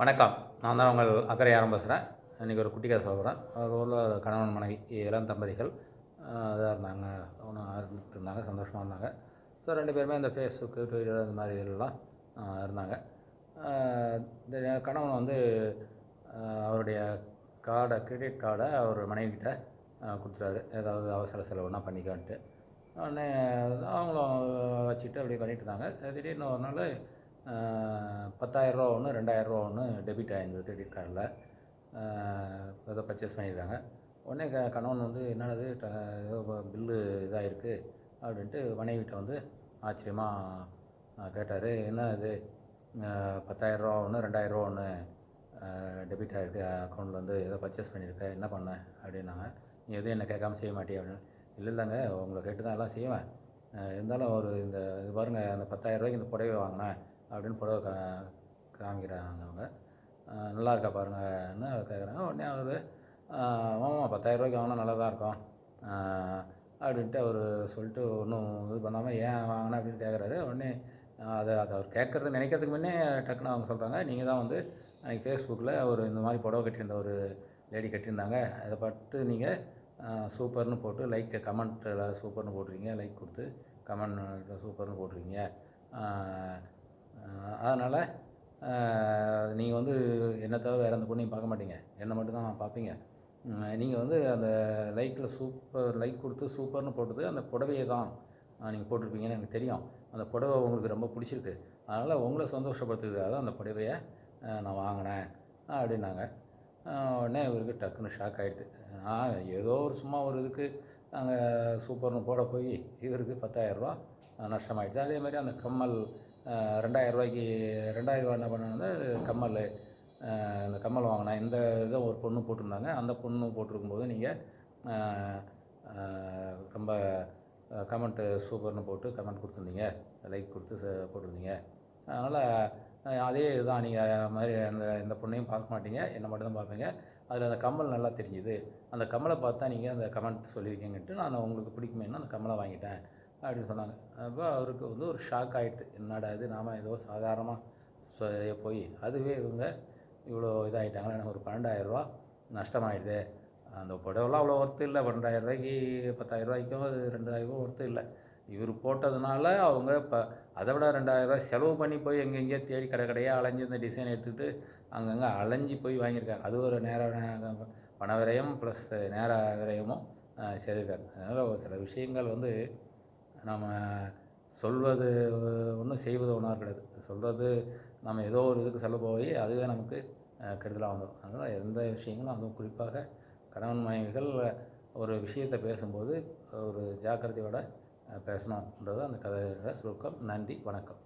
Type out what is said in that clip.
வணக்கம். நான் தான் உங்கள் அக்கறை யாரும் பேசுகிறேன் இன்றைக்கி ஒரு குட்டி கதை சொல்கிறேன் ஒரு ஊரில் கணவன் மனைவி இளம் தம்பதிகள் இதாக இருந்தாங்க. ஒன்று இருந்தாங்க சந்தோஷமாக இருந்தாங்க. ஸோ ரெண்டு பேருமே இந்த ஃபேஸ்புக்கு ட்விட்டர் இந்த மாதிரி இதெல்லாம் இருந்தாங்க. இந்த கணவன் வந்து அவருடைய கார்டை கிரெடிட் கார்டை அவர் மனைவிக்கிட்ட கொடுத்துறாரு ஏதாவது அவசர செலவுனா பண்ணிக்கான்ட்டு. உடனே அவங்களும் வச்சுட்டு அப்படி பண்ணிட்டு இருந்தாங்க. திடீர்னு ஒரு நாள் பத்தாயிரரூவா ஒன்று ரெண்டாயிரரூவா ஒன்று டெபிட் ஆகிருந்தது கிரெடிட் கார்டில் ஏதோ பர்ச்சேஸ் பண்ணியிருக்காங்க. உடனே க கணவன் வந்து என்னது ஏதோ பில்லு இதாக இருக்குது அப்படின்ட்டு மனைவிட்ட வந்து ஆச்சரியமாக கேட்டார். என்ன இது? பத்தாயிரரூவா ஒன்று ரெண்டாயிரரூவா ஒன்று டெபிட் ஆகிருக்கு அக்கௌண்ட்டில் வந்து ஏதோ பர்ச்சேஸ் பண்ணியிருக்க என்ன பண்ண அப்படின்னாங்க. நீ எதுவும் என்ன கேட்காம செய்ய மாட்டியே அப்படின்னு. இல்லை இல்லைங்க உங்களை கேட்டு தான் எல்லாம் செய்வேன். இருந்தாலும் ஒரு இந்த இது பாருங்கள் அந்த பத்தாயிரரூவாய்க்கு இந்த புடவை வாங்கினேன். அப்படின்னு புடவை கா காமிக்கிறாங்க அவங்க. நல்லா இருக்கா பாருங்கன்னு கேட்குறாங்க உடனே அவர் ஆமாம் பத்தாயிரரூபாய்க்கு வாங்கினா நல்லா தான் இருக்கும் அப்படின்ட்டு அவர் சொல்லிட்டு ஒன்றும் இது பண்ணாமல் ஏன் வாங்கினா? அப்படின்னு கேட்குறாரு உடனே அதை அதை அவர் கேட்குறது நினைக்கிறதுக்கு முன்னே டக்குன்னு அவங்க சொல்கிறாங்க நீங்கள் தான் வந்து அன்றைக்கி ஃபேஸ்புக்கில் ஒரு இந்த மாதிரி புடவை கட்டியிருந்த ஒரு லேடி கட்டியிருந்தாங்க. அதை பார்த்து நீங்கள் சூப்பர்னு போட்டு லைக் கமெண்ட் சூப்பர்னு போட்டிருக்கீங்க. லைக் கொடுத்து கமெண்ட் சூப்பர்னு போட்டிருக்கீங்க. அதனால் நீங்கள் வந்து என்னை தவிர வேறு எந்த பொண்ணையும் பார்க்க மாட்டீங்க. என்னை மட்டும்தான் பார்ப்பீங்க. நீங்கள் வந்து அந்த லைக்கில் சூப்பர் லைக் கொடுத்து சூப்பர்னு போட்டது அந்த புடவையை தான் நீங்கள் போட்டிருப்பீங்கன்னு எனக்கு தெரியும். அந்த புடவை உங்களுக்கு ரொம்ப பிடிச்சிருக்கு. அதனால் உங்களை சந்தோஷப்படுத்துறதுக்காக தான் அந்த புடவையை நான் வாங்கினேன் அப்படின்னாங்க. உடனே இவருக்கு டக்குன்னு ஷாக் ஆகிடுது நான் ஏதோ ஒரு சும்மா ஒரு இதுக்கு அங்கே சூப்பர்னு போட போய் இவருக்கு பத்தாயிரரூபா நஷ்டமாயிடுச்சு அதே மாதிரி அந்த கம்மல் ரெண்டாயிரம் ரூபாய்க்கு ரெண்டாயிரம் ரூபா என்ன பண்ணாங்க கம்மல் இந்த கம்மல் வாங்கினேன் இந்த இதை ஒரு பொண்ணு போட்டிருந்தாங்க. அந்த பொண்ணு போட்டிருக்கும்போது நீங்கள் ரொம்ப கமெண்ட்டு சூப்பர்னு போட்டு கமெண்ட் கொடுத்துருந்தீங்க. லைக் கொடுத்து ச- போட்டிருந்தீங்க. அதனால் அதே இதுதான். நீங்கள் மாதிரி அந்த இந்த பொண்ணையும் பார்க்க மாட்டீங்க. என்னை மட்டும் தான் பார்ப்பீங்க. அதில் அந்த கம்மல் நல்லா தெரிஞ்சுது. அந்த கம்மலை பார்த்தா நீங்கள் அந்த கமெண்ட் சொல்லியிருக்கீங்கன்ட்டு நான் உங்களுக்கு பிடிக்குமேன்னா அந்த கம்மலை வாங்கிட்டேன். அப்படின்னு சொன்னாங்க. அப்போ அவருக்கு வந்து ஒரு ஷாக் ஆகிடுது என்னடா இது? நாம் ஏதோ சாதாரணமாக போய் அதுவே இவங்க இவ்வளோ இதாகிட்டாங்களே எனக்கு ஒரு பன்னெண்டாயிரரூவா நஷ்டமாயிடுது. அந்த புடவைலாம் அவ்வளோ ஒர்த்து இல்லை. பன்னெண்டாயிரம் ரூபாய்க்கு பத்தாயிரம் ரூபாய்க்கும் அது ரெண்டாயிரம் ஒர்த்து இல்லை. இவர் போட்டதுனால அவங்க இப்போ அதை விட ரெண்டாயிரம் ரூபாய் செலவு பண்ணி போய் எங்கெங்கேயோ தேடி கடை கடையாக அலைஞ்சு இந்த டிசைன் எடுத்துக்கிட்டு அங்கங்கே அலைஞ்சு போய் வாங்கியிருக்காங்க. அது ஒரு நேர பண விரயம் ப்ளஸ் நேர விரயமும் செய்திருக்காங்க. அதனால் ஒரு சில விஷயங்கள் வந்து நம்ம சொல்வது ஒன்றும் செய்வது ஒன்றா கிடையாது சொல்கிறது நம்ம ஏதோ ஒரு இதுக்கு செல்ல போய் அதுவே நமக்கு கெடுதலாக வந்துடும் அதனால் எந்த விஷயங்களும் அதுவும் குறிப்பாக கணவன் மனைவிகள் ஒரு விஷயத்தை பேசும்போது ஒரு ஜாக்கிரதையோடு அஹ், பேசணுன்றது அந்த கதையோட சுருக்கம். நன்றி வணக்கம்.